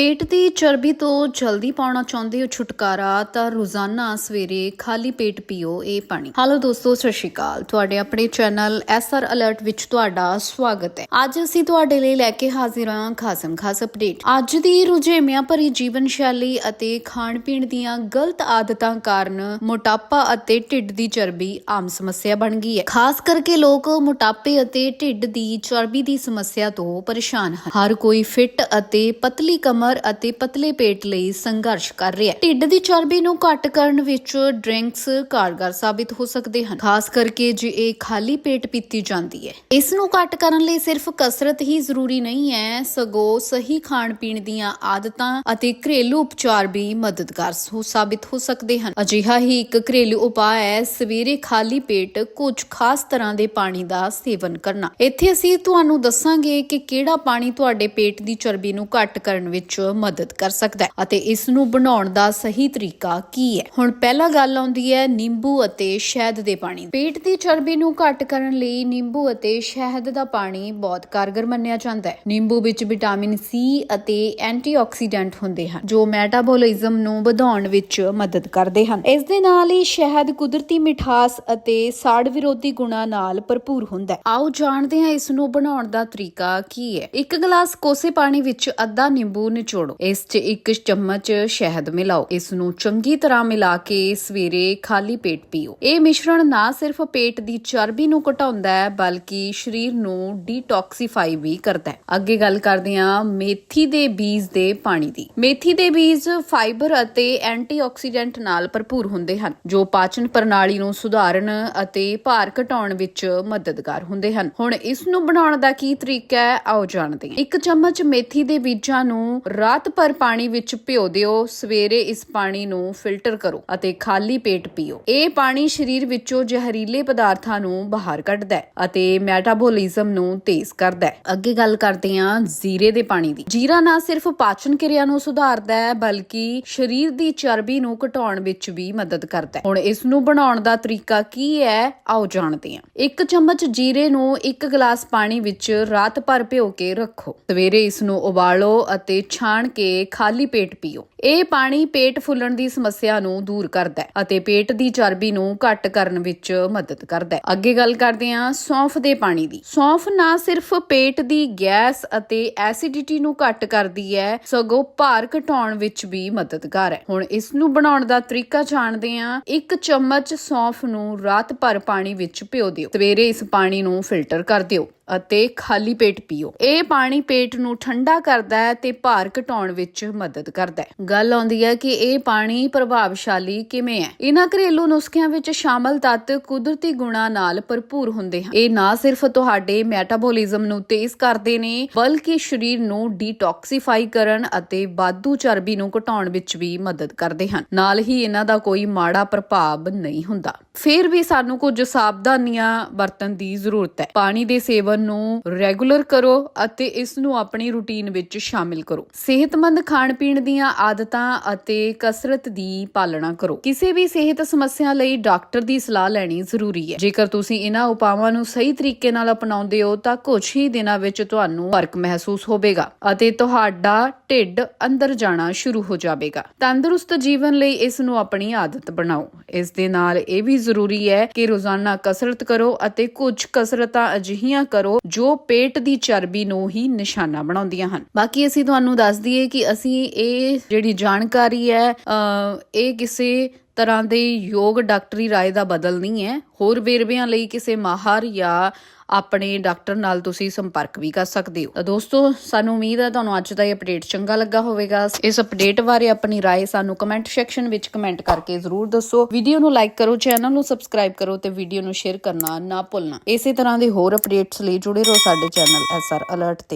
ਪੇਟ ਦੀ ਚਰਬੀ ਤੋਂ ਜਲਦੀ ਪਾਉਣਾ ਚਾਹੁੰਦੇ ਹੋ ਛੁਟਕਾਰਾ, ਤਾਂ ਰੋਜ਼ਾਨਾ ਸਵੇਰੇ ਖਾਲੀ ਪੇਟ ਪੀਓ ਇਹ ਪਾਣੀ। ਹਾਲੋ ਦੋਸਤੋ, ਸਤਿ ਸ਼੍ਰੀ ਅਕਾਲ। ਤੁਹਾਡੇ ਆਪਣੇ ਚੈਨਲ ਐਸਆਰ ਅਲਰਟ ਵਿੱਚ ਤੁਹਾਡਾ ਸਵਾਗਤ ਹੈ। ਅੱਜ ਅਸੀਂ ਤੁਹਾਡੇ ਲਈ ਲੈ ਕੇ ਹਾਜ਼ਰ ਹਾਂ ਖਾਸਮ ਖਾਸ ਅਪਡੇਟ। ਅੱਜ ਦੀ ਰੁਝੇਵਿਆਂ ਭਰੀ ਜੀਵਨ ਸ਼ੈਲੀ ਅਤੇ ਖਾਣ ਪੀਣ ਦੀਆਂ ਗਲਤ ਆਦਤਾਂ ਕਾਰਨ ਮੋਟਾਪਾ ਅਤੇ ਢਿੱਡ ਦੀ ਚਰਬੀ ਆਮ ਸਮੱਸਿਆ ਬਣ ਗਈ ਹੈ। ਖਾਸ ਕਰਕੇ ਲੋਕ ਮੋਟਾਪੇ ਅਤੇ ਢਿੱਡ ਦੀ ਚਰਬੀ ਦੀ ਸਮੱਸਿਆ ਤੋਂ ਪਰੇਸ਼ਾਨ ਹਨ। ਹਰ ਕੋਈ ਫਿੱਟ ਅਤੇ ਪਤਲੀ ਕਮਰ ਅਤੇ ਪਤਲੇ ਪੇਟ ਲਈ ਸੰਘਰਸ਼ ਕਰ ਰਿਹਾ ਹੈ। ਢਿੱਡ ਦੀ ਚਰਬੀ ਨੂੰ ਘੱਟ ਕਰਨ ਵਿੱਚ ਡਰਿੰਕਸ ਕਾਰਗਰ ਸਾਬਿਤ ਹੋ ਸਕਦੇ ਹਨ। ਖਾਸ ਕਰਕੇ ਜੇ ਇਹ ਖਾਲੀ ਪੇਟ ਪੀਤੀ ਜਾਂਦੀ ਹੈ। ਇਸ ਨੂੰ ਘੱਟ ਕਰਨ ਲਈ ਸਿਰਫ ਕਸਰਤ ਹੀ ਜ਼ਰੂਰੀ ਨਹੀਂ ਹੈ, ਸਗੋਂ ਸਹੀ ਖਾਣ ਪੀਣ ਦੀਆਂ ਆਦਤਾਂ ਅਤੇ ਘਰੇਲੂ ਉਪਚਾਰ ਵੀ ਮਦਦਗਾਰ ਸਾਬਿਤ ਹੋ ਸਕਦੇ ਹਨ। ਅਜਿਹਾ ਹੀ ਇੱਕ ਘਰੇਲੂ ਉਪਾਅ ਹੈ, ਸਵੇਰੇ ਖਾਲੀ ਪੇਟ ਕੁਝ ਖਾਸ ਤਰ੍ਹਾਂ ਦੇ ਪਾਣੀ ਦਾ ਸੇਵਨ ਕਰਨਾ। ਇੱਥੇ ਅਸੀਂ ਤੁਹਾਨੂੰ ਦੱਸਾਂਗੇ ਕਿ ਕਿਹੜਾ ਪਾਣੀ ਤੁਹਾਡੇ ਪੇਟ ਦੀ ਚਰਬੀ ਨੂੰ ਘੱਟ ਕਰਨ ਵਿੱਚ ਮਦਦ ਕਰ ਸਕਦਾ ਹੈ ਅਤੇ ਇਸ ਨੂੰ ਬਣਾਉਣ ਦਾ ਸਹੀ ਤਰੀਕਾ ਕੀ ਹੈ? ਹੁਣ ਪਹਿਲਾ ਗੱਲ ਆਉਂਦੀ ਹੈ ਨਿੰਬੂ ਅਤੇ ਸ਼ਹਿਦ ਦੇ ਪਾਣੀ ਪੇਟ ਦੀ ਚਰਬੀ ਨੂੰ ਘੱਟ ਕਰਨ ਲਈ ਨਿੰਬੂ ਅਤੇ ਸ਼ਹਿਦ ਦਾ ਪਾਣੀ ਬਹੁਤ ਕਾਰਗਰ ਮੰਨਿਆ ਜਾਂਦਾ ਹੈ। ਨਿੰਬੂ ਵਿੱਚ ਵਿਟਾਮਿਨ ਸੀ ਅਤੇ ਐਂਟੀਆਕਸੀਡੈਂਟ ਹੁੰਦੇ ਹਨ, ਜੋ ਮੈਟਾਬੋਲਿਜ਼ਮ ਨੂੰ ਵਧਾਉਣ ਵਿੱਚ ਮਦਦ ਕਰਦੇ ਹਨ। ਇਸ ਦੇ ਨਾਲ ਹੀ ਸ਼ਹਿਦ ਕੁਦਰਤੀ ਮਿਠਾਸ ਅਤੇ ਸਾੜ ਵਿਰੋਧੀ ਗੁਣਾਂ ਨਾਲ ਭਰਪੂਰ ਹੁੰਦਾ ਹੈ। ਆਓ ਜਾਣਦੇ ਹਾਂ ਇਸ ਨੂੰ ਬਣਾਉਣ ਦਾ ਤਰੀਕਾ ਕੀ ਹੈ। ਇੱਕ ਗਲਾਸ ਕੋਸੇ ਪਾਣੀ ਵਿੱਚ ਅੱਧਾ ਨਿੰਬੂ ਨਿਚੋੜੋ। ਇਸ 'ਚ ਇੱਕ ਚਮਚ ਸ਼ਹਿਦ ਮਿਲਾਓ। ਇਸ ਨੂੰ ਚੰਗੀ ਤਰ੍ਹਾਂ ਮਿਲਾ ਕੇ ਸਵੇਰੇ ਖਾਲੀ ਪੇਟ ਪੀਓ। ਇਹ ਮਿਸ਼ਰਣ ਨਾ ਸਿਰਫ ਪੇਟ ਦੀ ਚਰਬੀ ਨੂੰ ਘਟਾਉਂਦਾ ਹੈ, ਬਲਕਿ ਸਰੀਰ ਨੂੰ ਡੀਟੌਕਸੀਫਾਈ ਵੀ ਕਰਦਾ ਹੈ। ਅੱਗੇ ਗੱਲ ਕਰਦੇ ਹਾਂ ਮੇਥੀ ਦੇ ਬੀਜ ਦੇ ਪਾਣੀ ਦੀ। ਮੇਥੀ ਦੇ ਬੀਜ ਫਾਈਬਰ ਅਤੇ ਐਂਟੀਆਕਸੀਡੈਂਟ ਨਾਲ ਭਰਪੂਰ ਹੁੰਦੇ ਹਨ, ਜੋ ਪਾਚਨ ਪ੍ਰਣਾਲੀ ਨੂੰ ਸੁਧਾਰਨ ਅਤੇ ਭਾਰ ਘਟਾਉਣ ਵਿੱਚ ਮਦਦਗਾਰ ਹੁੰਦੇ ਹਨ। ਹੁਣ ਇਸ ਨੂੰ ਬਣਾਉਣ ਦਾ ਕੀ ਤਰੀਕਾ ਹੈ? ਆਓ ਜਾਣਦੇ ਹਾਂ। ਇੱਕ ਚਮਚ ਮੇਥੀ ਦੇ ਬੀਜਾਂ ਨੂੰ ਰਾਤ ਭਰ ਪਾਣੀ ਵਿੱਚ ਭਿਓ ਦਿਓ, ਸਵੇਰੇ ਇਸ ਪਾਣੀ ਨੂੰ ਫਿਲਟਰ ਕਰੋ ਅਤੇ ਖਾਲੀ ਪੇਟ ਪੀਓ। ਇਹ ਪਾਣੀ ਸਰੀਰ ਵਿੱਚੋਂ ਜ਼ਹਿਰੀਲੇ ਪਦਾਰਥਾਂ ਨੂੰ ਬਾਹਰ ਕੱਢਦਾ ਹੈ ਅਤੇ ਮੈਟਾਬੋਲਿਜ਼ਮ ਨੂੰ ਤੇਜ਼ ਕਰਦਾ ਹੈ। ਅੱਗੇ ਗੱਲ ਕਰਦੇ ਹਾਂ ਜ਼ੀਰੇ ਦੇ ਪਾਣੀ ਦੀ। ਜੀਰਾ ਨਾ ਸਿਰਫ ਪਾਚਨ ਕਿਰਿਆ ਨੂੰ ਸੁਧਾਰਦਾ ਹੈ, ਬਲਕਿ ਸਰੀਰ ਦੀ ਚਰਬੀ ਨੂੰ ਘਟਾਉਣ ਵਿੱਚ ਵੀ ਮਦਦ ਕਰਦਾ ਹੈ। ਹੁਣ ਇਸ ਨੂੰ ਬਣਾਉਣ ਦਾ ਤਰੀਕਾ ਕੀ ਹੈ? ਆਓ ਜਾਣਦੇ ਹਾਂ। ਇੱਕ ਚਮਚ ਜੀਰੇ ਨੂੰ ਇੱਕ ਗਲਾਸ ਪਾਣੀ ਵਿੱਚ ਰਾਤ ਭਰ ਭਿਓ ਕੇ ਰੱਖੋ। ਸਵੇਰੇ ਇਸ ਨੂੰ ਉਬਾਲੋ ਅਤੇ ਛਾਣ ਕੇ ਖਾਲੀ ਪੇਟ ਪੀਓ। ਇਹ ਪਾਣੀ ਪੇਟ ਫੁੱਲਣ ਦੀ ਸਮੱਸਿਆ ਨੂੰ ਦੂਰ ਕਰਦਾ ਹੈ ਅਤੇ ਪੇਟ ਦੀ ਚਰਬੀ ਨੂੰ ਘੱਟ ਕਰਨ ਵਿੱਚ ਮਦਦ ਕਰਦਾ ਹੈ। ਅੱਗੇ ਗੱਲ ਕਰਦੇ ਹਾਂ ਸੌਂਫ ਦੇ ਪਾਣੀ ਦੀ। ਸੌਂਫ ਨਾ ਸਿਰਫ ਪੇਟ ਦੀ ਗੈਸ ਅਤੇ ਐਸਿਡਿਟੀ ਨੂੰ ਘੱਟ ਕਰਦੀ ਹੈ, ਸਗੋਂ ਭਾਰ ਘਟਾਉਣ ਵਿੱਚ ਵੀ ਮਦਦਗਾਰ ਹੈ। ਹੁਣ ਇਸ ਨੂੰ ਬਣਾਉਣ ਦਾ ਤਰੀਕਾ ਜਾਣਦੇ ਹਾਂ। ਇੱਕ ਚਮਚ ਸੌਂਫ ਨੂੰ ਰਾਤ ਭਰ ਪਾਣੀ ਵਿੱਚ ਭਿਓ ਦਿਓ। ਸਵੇਰੇ ਇਸ ਪਾਣੀ ਨੂੰ ਫਿਲਟਰ ਕਰ ਦਿਓ। ਅਤੇ ਖਾਲੀ ਪੇਟ ਪੀਓ। ਇਹ ਪਾਣੀ ਪੇਟ ਨੂੰ ਠੰਡਾ ਕਰਦਾ ਹੈ ਤੇ ਭਾਰ ਘਟਾਉਣ ਵਿੱਚ ਮਦਦ ਕਰਦਾ ਹੈ। ਗੱਲ ਆਉਂਦੀ ਹੈ ਕਿ ਇਹ ਪਾਣੀ ਪ੍ਰਭਾਵਸ਼ਾਲੀ ਕਿਵੇਂ ਹੈ? ਇਹਨਾਂ ਘਰੇਲੂ ਨੁਸਖਿਆਂ ਵਿੱਚ ਸ਼ਾਮਲ ਤੱਤ ਕੁਦਰਤੀ ਗੁਣਾਂ ਨਾਲ ਭਰਪੂਰ ਹੁੰਦੇ ਹਨ। ਇਹ ਨਾ ਸਿਰਫ ਤੁਹਾਡੇ ਮੈਟਾਬੋਲਿਜ਼ਮ ਨੂੰ ਤੇਜ਼ ਕਰਦੇ ਨੇ, ਬਲਕਿ ਸਰੀਰ ਨੂੰ ਡੀਟੌਕਸੀਫਾਈ ਕਰਨ ਅਤੇ ਵਾਧੂ ਚਰਬੀ ਨੂੰ ਘਟਾਉਣ ਵਿੱਚ ਵੀ ਮਦਦ ਕਰਦੇ ਹਨ। ਨਾਲ ਹੀ ਇਹਨਾਂ ਦਾ ਕੋਈ ਮਾੜਾ ਪ੍ਰਭਾਵ ਨਹੀਂ ਹੁੰਦਾ। ਫਿਰ ਵੀ ਸਾਨੂੰ ਕੁਝ ਸਾਵਧਾਨੀਆਂ ਵਰਤਣ ਦੀ ਜ਼ਰੂਰਤ ਹੈ। ਪਾਣੀ ਦੇ ਸੇਵਨ ਨੂੰ ਰੈਗੂਲਰ ਕਰੋ ਅਤੇ ਇਸ ਨੂੰ ਆਪਣੀ ਰੁਟੀਨ ਵਿੱਚ ਸ਼ਾਮਿਲ ਕਰੋ। ਸਿਹਤਮੰਦ ਖਾਣ ਪੀਣ ਦੀਆਂ ਆਦਤਾਂ ਅਤੇ ਕਸਰਤ ਦੀ ਪਾਲਣਾ ਕਰੋ। ਕਿਸੇ ਵੀ ਸਿਹਤ ਸਮੱਸਿਆ ਲਈ ਡਾਕਟਰ ਦੀ ਸਲਾਹ ਲੈਣੀ ਜ਼ਰੂਰੀ ਹੈ। ਜੇਕਰ ਤੁਸੀਂ ਇਹਨਾਂ ਉਪਾਵਾਂ ਨੂੰ ਸਹੀ ਤਰੀਕੇ ਨਾਲ ਅਪਣਾਉਂਦੇ ਹੋ, ਤਾਂ ਕੁਝ ਹੀ ਦਿਨਾਂ ਵਿੱਚ ਤੁਹਾਨੂੰ ਫ਼ਰਕ ਮਹਿਸੂਸ ਹੋਵੇਗਾ ਅਤੇ ਤੁਹਾਡਾ ਢਿੱਡ ਅੰਦਰ ਜਾਣਾ ਸ਼ੁਰੂ ਹੋ ਜਾਵੇਗਾ। ਤੰਦਰੁਸਤ ਜੀਵਨ ਲਈ ਇਸ ਨੂੰ ਆਪਣੀ ਆਦਤ ਬਣਾਓ। ਇਸ ਦੇ ਨਾਲ ਇਹ ਵੀ ਜ਼ਰੂਰੀ ਹੈ ਕਿ ਰੋਜ਼ਾਨਾ ਕਸਰਤ ਕਰੋ ਅਤੇ ਕੁਝ ਕਸਰਤਾਂ ਅਜਿਹੀਆਂ ਕਰੋ ਜੋ ਪੇਟ ਦੀ ਚਰਬੀ ਨੂੰ ਹੀ ਨਿਸ਼ਾਨਾ ਬਣਾਉਂਦੀਆਂ ਹਨ। ਬਾਕੀ ਅਸੀਂ ਤੁਹਾਨੂੰ ਦੱਸ ਦਈਏ ਕਿ ਅਸੀਂ ਇਹ ਜਿਹੜੀ ਜਾਣਕਾਰੀ ਹੈ ਅ, ਇਹ ਕਿਸੇ ਤਰ੍ਹਾਂ ਦੇ ਯੋਗ ਡਾਕਟਰੀ ਰਾਏ ਦਾ ਬਦਲ ਨਹੀਂ ਹੈ। ਹੋਰ ਵੇਰਵਿਆਂ ਲਈ ਕਿਸੇ ਮਾਹਰ ਜਾਂ ਆਪਣੇ ਡਾਕਟਰ ਨਾਲ ਤੁਸੀਂ ਸੰਪਰਕ ਵੀ ਕਰ ਸਕਦੇ ਹੋ ਤਾਂ ਦੋਸਤੋ ਸਾਨੂੰ ਉਮੀਦ ਹੈ ਤੁਹਾਨੂੰ ਅੱਜ ਦਾ ਇਹ ਅਪਡੇਟ ਚੰਗਾ ਲੱਗਾ ਹੋਵੇਗਾ ਇਸ ਅਪਡੇਟ ਬਾਰੇ ਆਪਣੀ رائے ਸਾਨੂੰ ਕਮੈਂਟ ਸੈਕਸ਼ਨ ਵਿੱਚ ਕਮੈਂਟ ਕਰਕੇ ਜ਼ਰੂਰ ਦੱਸੋ ਵੀਡੀਓ ਨੂੰ ਲਾਈਕ ਕਰੋ ਚੈਨਲ ਨੂੰ ਸਬਸਕ੍ਰਾਈਬ ਕਰੋ ਤੇ ਵੀਡੀਓ ਨੂੰ ਸ਼ੇਅਰ ਕਰਨਾ ਨਾ ਭੁੱਲਣਾ ਇਸੇ ਤਰ੍ਹਾਂ ਦੇ ਹੋਰ ਅਪਡੇਟਸ ਲਈ ਜੁੜੇ ਰਹੋ ਸਾਡੇ ਚੈਨਲ ਐਸਆਰ ਅਲਰਟ ਤੇ